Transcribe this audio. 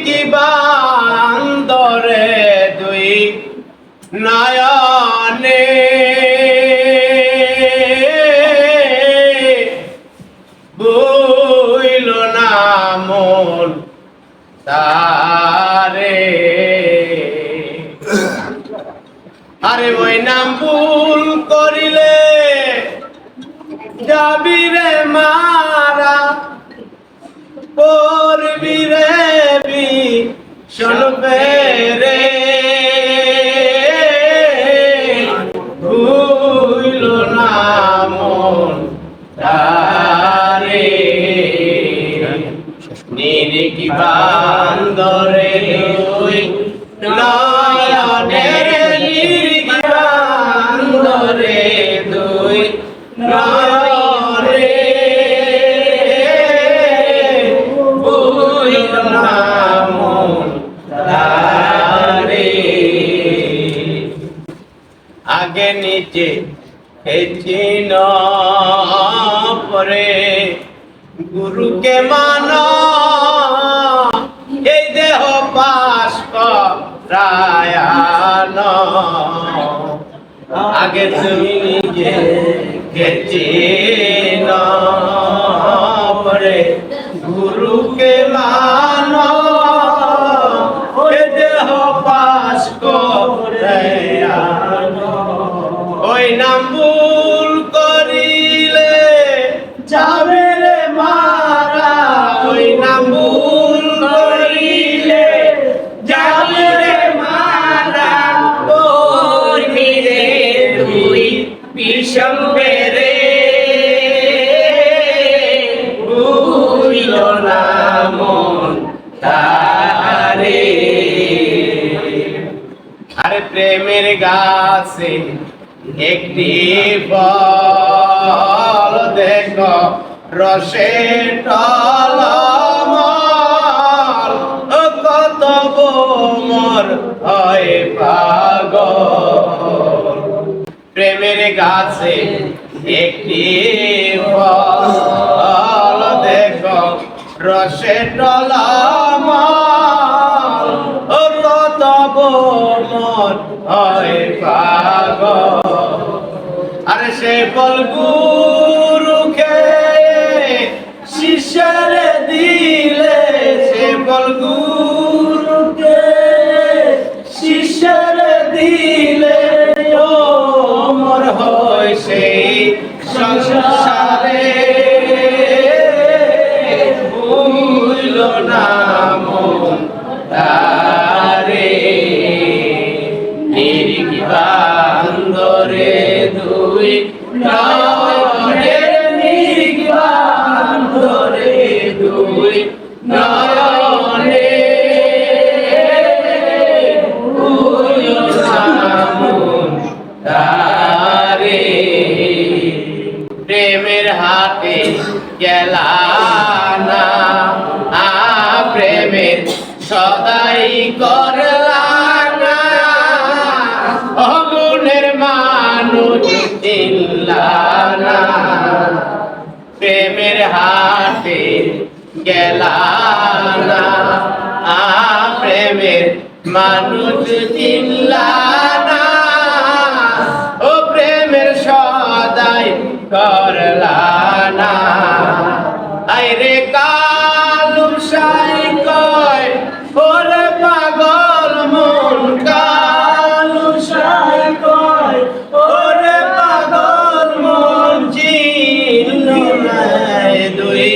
নিরিকি বান্দরে দুই নয়নে? বুইল না মন তারে। আরে ওই নাম ভুল করিলে যাবি রে মারা শুনবে রে ভুইল না মন তারে। নিরিকি বান্দরে দুই নয়নে নিরিকি বান্দরে দুই নয়নে নিচে হেচিন পরে গুরুকে মান, এই দেহ পাশ করায়ান আগে তুমি নিজে গেছিন পরে গুরুকে প্রেমের গাছে একটি ফল দেখো, রসে ও কত বোমর হয় পাগল। প্রেমের গাছে একটি ফল দেখো, রসে টলমল। হয় পাগল। আরে সে বল গুরুকে শিষ্যের দিলে, সে বল গুরুকে শিষ্যের দিলে, ও মর হয় সেই সংসারে। ভুল না মন তারে। দুই নয়নে নিরিকি বান্দরে দুই নয়নে তারে প্রেমের হাতে গেলা না। গেলা না আ প্রেমের মানুষ চিল্লা ও প্রেমের সদাই করলা না। আইরে কালু সাই কয়, ওরে পাগল মন কালু সাই কয়, ওরে পাগল মন চিল্লু নাই দুই